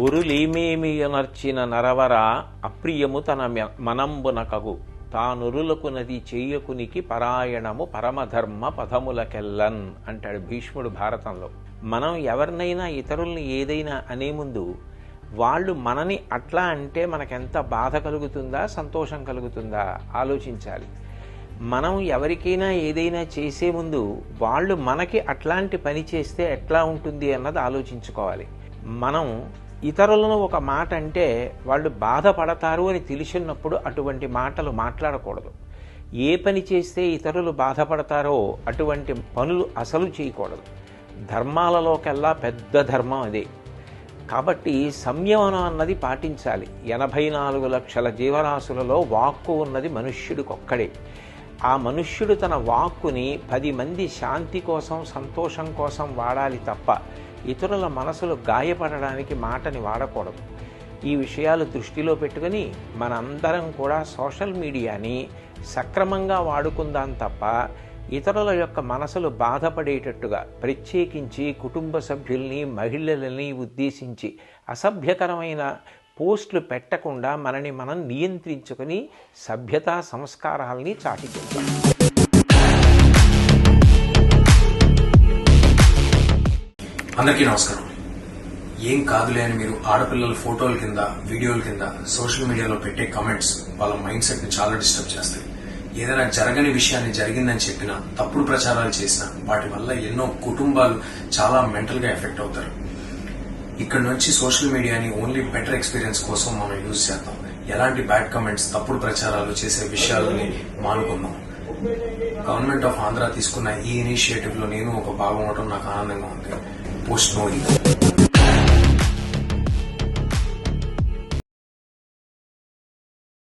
ఉరులేమేమియనర్చిన నరవర అప్రియము తన మె- మనంబునకగు. తానురులకు నది చేయకునికి పరాయణము పరమధర్మ పదములకెల్లన్ అంటాడు భీష్ముడు భారతంలో. మనం ఎవరినైనా ఇతరుల్ని ఏదైనా అనే ముందు వాళ్ళు మనని అట్లా అంటే మనకెంత బాధ కలుగుతుందా సంతోషం కలుగుతుందా? ఆలోచించాలి. మనం ఎవరికైనా ఏదైనా చేసే ముందు వాళ్ళు మనకి అట్లాంటి పని చేస్తే ఎట్లా ఉంటుంది అన్నది ఆలోచించుకోవాలి. మనం ఇతరులను ఒక మాట అంటే వాళ్ళు బాధపడతారు అని తెలిసినప్పుడు అటువంటి మాటలు మాట్లాడకూడదు. ఏ పని చేస్తే ఇతరులు బాధపడతారో అటువంటి పనులు అసలు చేయకూడదు. ధర్మాలలోకెల్లా పెద్ద ధర్మం అదే. కాబట్టి సంయమనం అన్నది పాటించాలి. ఎనభై నాలుగు లక్షల జీవరాశులలో వాక్కు ఉన్నది మనుష్యుడికొక్కడే ఆ మనుష్యుడు తన వాక్కుని పది మంది శాంతి కోసం సంతోషం కోసం వాడాలి తప్ప ఇతరుల మనసులు గాయపడడానికి మాటని వాడకూడదు. ఈ విషయాలు దృష్టిలో పెట్టుకుని మనందరం కూడా సోషల్ మీడియాని సక్రమంగా వాడుకుందాం తప్ప ఇతరుల యొక్క మనసులు బాధపడేటట్టుగా ప్రత్యేకించి కుటుంబ సభ్యుల్ని మహిళలని ఉద్దేశించి అసభ్యకరమైన పోస్టులు పెట్టకుండా మనని మనం నియంత్రించుకొని సభ్యతా సంస్కారాల్ని చాటిచెప్పాలి. అందరికీ నమస్కారం. ఏం కాదులే అని మీరు ఆడపిల్లల ఫోటోల కింద వీడియోల కింద సోషల్ మీడియాలో పెట్టే కమెంట్స్ వాళ్ళ మైండ్ సెట్ని చాలా డిస్టర్బ్ చేస్తాయి. ఏదైనా జరగని విషయాన్ని జరిగిందని చెప్పినా తప్పుడు ప్రచారాలు చేసినా వాటి వల్ల ఎన్నో కుటుంబాలు చాలా మెంటల్గా ఎఫెక్ట్ అవుతారు. ఇక్కడ నుంచి సోషల్ మీడియాని ఓన్లీ బెటర్ ఎక్స్పీరియన్స్ కోసం మనం యూజ్ చేద్దాం. ఎలాంటి బ్యాడ్ కమెంట్స్ తప్పుడు ప్రచారాలు చేసే విషయాలని మానుకుందాం. గవర్నమెంట్ ఆఫ్ ఆంధ్ర తీసుకున్న ఈ ఇనిషియేటివ్లో నేను ఒక భాగం అవడం నాకు ఆనందంగా ఉంది. Postões.